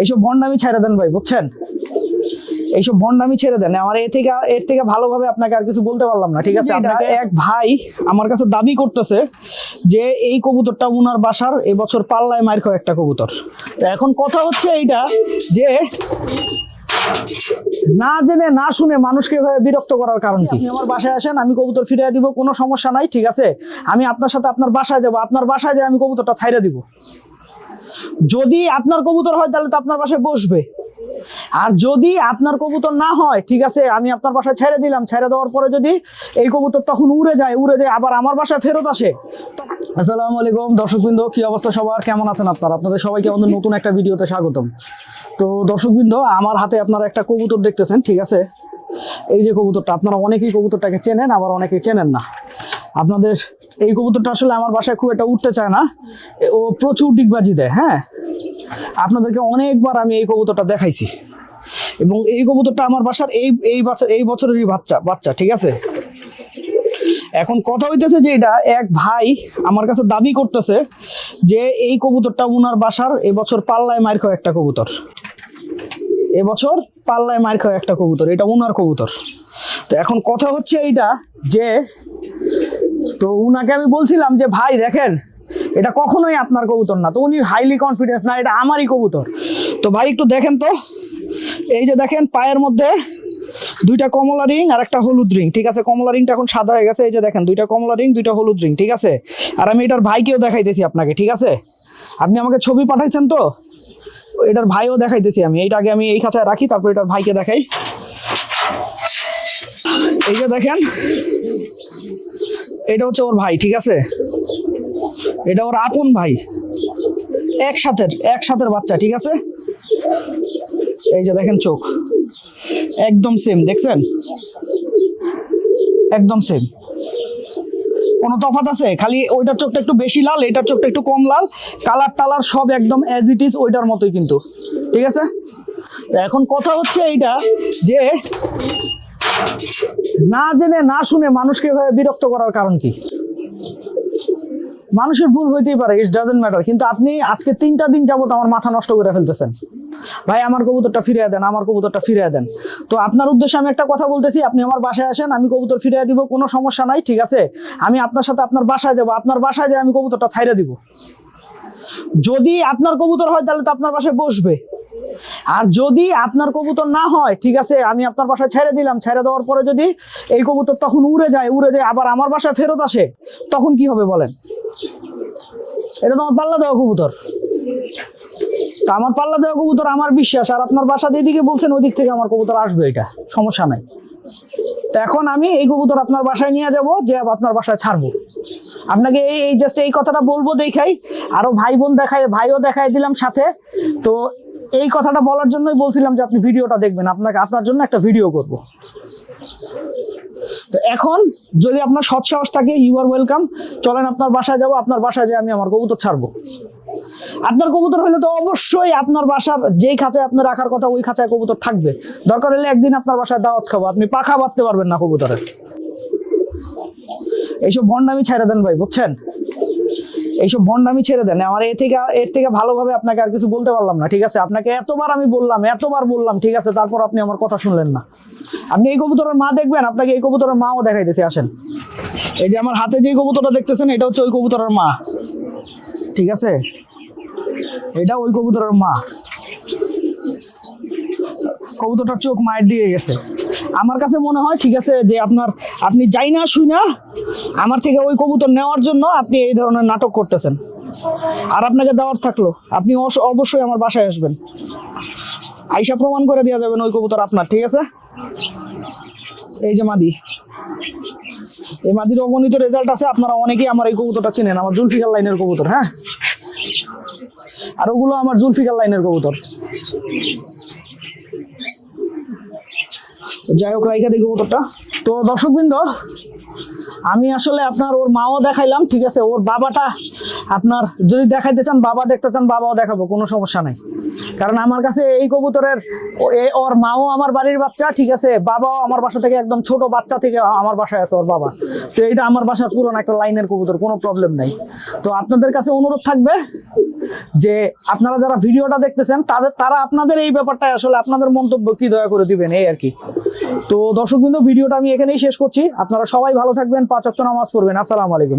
এইসব ভণ্ডামি ছেড়ে দেন ভাই বুঝছেন? এইসব ভণ্ডামি ছেড়ে দেন। আমার এর থেকে এর থেকে ভালোভাবে আপনাকে আর কিছু বলতে পারলাম না ঠিক আছে? আপনাকে এক ভাই আমার কাছে দাবি করতেছে যে এই কবুতরটা উনার বাসার এবছর পাল্লায় মার খাওয়া একটা কবুতর। তো এখন কথা হচ্ছে এইটা যে না জেনে না শুনে মানুষকে বিরক্ত করার কারণ কি? আপনি আমার বাসায় আসেন আমি কবুতর ফিরিয়ে দিব কোনো সমস্যা নাই ঠিক আছে? আমি আপনার সাথে আপনার বাসায় যাব আপনার বাসায় যে আমি কবুতরটা ছাইড়ে দিব। যদি আপনার কবুতর হয় তাহলে তো আপনার বাসায় বসবে। আর যদি আপনার কবুতর না হয়, ঠিক আছে, আমি আপনার বাসায় ছেড়ে দিলাম, ছেড়ে দেওয়ার পরে যদি এই কবুতর তখন উড়ে যায় উড়ে যায়, আবার আমার বাসায় ফেরত আসে। আসসালামু আলাইকুম, দর্শকবৃন্দ, কি অবস্থা সবার? কেমন আছেন আপনারা? আপনাদের সবাইকে আমাদের নতুন একটা ভিডিওতে স্বাগতম। তো দর্শকবৃন্দ, আমার হাতে আপনারা একটা কবুতর দেখতেছেন, ঠিক আছে? এই যে কবুতরটা, আপনারা অনেকেই কবুতরটাকে চেনেন, আবার অনেকেই চেনেন না। আপনাদের এই কবুতরটা আসলে আমার বাসায় খুব একটা উঠতে চায় না। ও প্রচুর ডিগবাজি দেয় হ্যাঁ? আপনাদেরকে অনেকবার আমি এই কবুতরটা দেখাইছি। এবং এই কবুতরটা আমার বাসার এই এই বছর এই বছরেরই বাচ্চা বাচ্চা, ঠিক আছে? এখন কথা হইতেছে যে এটা এক ভাই আমার কাছে দাবি করতেছে যে এই কবুতরটা উনার বাসার এবছর পাল্লায় মার খাওয়া একটা কবুতর। এবছর পাল্লায় মার খাওয়া একটা কবুতর, এটা উনার কবুতর। তো এখন কথা হচ্ছে এইটা যে তো উনাকে আমি বলছিলাম যে, ভাই, দেখেন, এটা কখনোই আপনার কবুতর না। তো উনি হাইলি কনফিডেন্স না, এটা আমারই কবুতর। তো ভাই, একটু দেখেন তো। এই যে দেখেন, পায়ের মধ্যে দুইটা কমলা রিং আর একটা হলুদ রিং, ঠিক আছে? কমলা রিংটা এখন সাদা হয়ে গেছে। এই যে দেখেন, দুইটা কমলা রিং, দুইটা হলুদ রিং, ঠিক আছে? আর আমি এটার ভাইকেও দেখাইতেছি আপনাকে, ঠিক আছে? আপনি আমাকে ছবি পাঠাইছেন তো? এটার ভাইও দেখাইতেছি আমি। এইটা আগে আমি এই খাঁচায় রাখি, তারপর এটার ভাইকে দেখাই। এই যে দেখেন এটা হচ্ছে ওর ভাই, ঠিক আছে? এটা ওর আপন ভাই। একসাথে একসাথে বাচ্চা, ঠিক আছে? এই যে দেখেন চোখ। একদম সেম দেখছেন? একদম সেম কোনো তফাৎ আছে? খালি ওইটার চোখটা একটু বেশি লাল এটার চোখটা একটু কম লাল। কালার টালার সব একদম অ্যাজ ইট ইজ ওইটার মতোই কিন্তু। ঠিক আছে? তো এখন কথা হচ্ছে এইটা যে না জেনে, না শুনে মানুষকে এভাবে বিরক্ত করার কারণ কি? মানুষের ভুল হইতেই পারে ইট ডাজেন্ট ম্যাটার কিন্তু আপনি আজকে তিনটা দিন যাবত আমার মাথা নষ্ট করে ফেলতেছেন। ভাই, আমার কবুতরটা ফিরিয়ে দেন, আমার কবুতরটা ফিরিয়ে দেন। তো আপনার উদ্দেশ্যে আমি একটা কথা বলতেছি, আপনি আমার বাসায় আসেন, আমি কবুতর ফিরিয়ে দিব, কোনো সমস্যা নাই, ঠিক আছে? আমি আপনার সাথে আপনার বাসায় যাব, আপনার বাসায় যে আমি কবুতরটা ছাইড়ে দিব। যদি আপনার কবুতর হয়, তাহলে তো আপনার বাসায় বসবে। আর যদি আপনার কবুতর না হয়, ঠিক আছে, আমি আপনার বাসায় ছেড়ে দিলাম, ছেড়ে দেওয়ার পরে যদি এই কবুতর তখন উড়ে যায় উড়ে যায়, আবার আমার বাসায় ফেরত আসে, তখন কি হবে বলেন? এটা তো আমার পাল্লা দেওয়া কবুতর। তা আমার পাল্লা দেওয়া কবুতর আমার বিশ্বাস, আর আপনার বাসা যেদিকে বলছেন ওই দিক থেকে আমার কবুতর আসবে এটা, সমস্যা নাই। তো এখন আমি এই কবুতর আপনার বাসায় নিয়ে যাব, যে আপনার বাসায় ছাড়বো। আপনাকে এই এই জাস্ট এই কথাটা বলব দেখাই, আরও ভাই বোন দেখাই ভাইও দেখাই দিলাম সাথে। তো এই কথাটা বলার জন্যই বলছিলাম যে আপনি ভিডিওটা দেখবেন। আপনাকে, আপনার জন্য একটা ভিডিও করব। তো এখন, যদি আপনার সৎ সাহস থাকে ইউ আর ওয়েলকাম চলেন আপনার বাসায় যাব, আপনার বাসায় যে আমি আমার কবুতর ছাড়বো। আপনার কবুতর হলে তো অবশ্যই আপনার বাসার যেই খাঁচায় আপনি রাখার কথা, ওই খাঁচায় কবুতর থাকবে। দরকার হলে একদিন আপনার বাসায় দাওয়াত খাব। আপনি পাখা বাঁধতে পারবেন না কবুতরের এইসব ভণ্ডামি ছেড়ে দেন ভাই, বুঝছেন? এইসব বন্ড আমি ছেড়ে দেন আমার এর থেকে এর থেকে ভালোভাবে আপনাকে আর কিছু বলতে পারলাম না, ঠিক আছে? আপনাকে এতবার আমি বললাম, এতবার বললাম, ঠিক আছে? তারপর আপনি আমার কথা শুনলেন না। আপনি এই কবুতরের মা দেখবেন, আপনাকে এই কবুতরের মাও দেখাইতেছি, আসেন। এই যে আমার হাতে যে কবুতরটা দেখতেছেন, এটা হচ্ছে ওই কবুতরের মা। ঠিক আছে? এটা ওই কবুতরের মা। কবুতরটার চোখ মায়ের দিয়ে গেছে। আমার কাছে মনে হয়, ঠিক আছে, যে আপনার, আপনি যাই না শুই না আমার থেকে ওই কবুতর নেওয়ার জন্য আপনি এই ধরনের নাটক করতেছেন। আর আপনাকে দেওয়ার থাকল, আপনি অবশ্যই আমার বাসায় আসবেন। আইসা প্রমাণ করে দেওয়া যাবেন ওই কবুতর আপনার, ঠিক আছে? এই যে মাদি। এই মাদির অগণিত রেজাল্ট আছে, আপনারা অনেকেই আমার এই কবুতরটা চেনেন, আমার জুলফিকার লাইনের কবুতর হ্যাঁ? আর ওগুলো আমার জুলফিকার লাইনের কবুতর। যাই হোক রাইখা দেখব কবুতরটা তো দর্শকবৃন্দ আমি আসলে আপনার ওর মাও দেখাইলাম, ঠিক আছে? ওর বাবাটা আপনার যদি দেখাইতে চান, বাবা দেখতে চান, বাবাও দেখাবো, কোনো সমস্যা নাই। কারণ আমার কাছে এই কবুতরের ওর মাও আমার বাড়ির বাচ্চা, ঠিক আছে? বাবাও আমার বাসা থেকে একদম ছোট বাচ্চা থেকে আমার বাসায় আছে ওর বাবা। তো এইটা আমার বাসার পুরনো একটা লাইনের কবুতর, কোনো প্রবলেম নাই। তো আপনাদের কাছে অনুরোধ থাকবে যে, আপনারা যারা ভিডিওটা দেখতেছেন, তাদের, তারা আপনাদের এই ব্যাপারটা আসলে আপনাদের মন্তব্য কি দয়া করে দিবেন, এই আর কি। তো দর্শক বিন্দু ভিডিওটা আমি এখানেই শেষ করছি। আপনারা সবাই ভালো থাকবেন পাঁচ অক্ট নামাজ পড়বেন। আসসালামু আলাইকুম।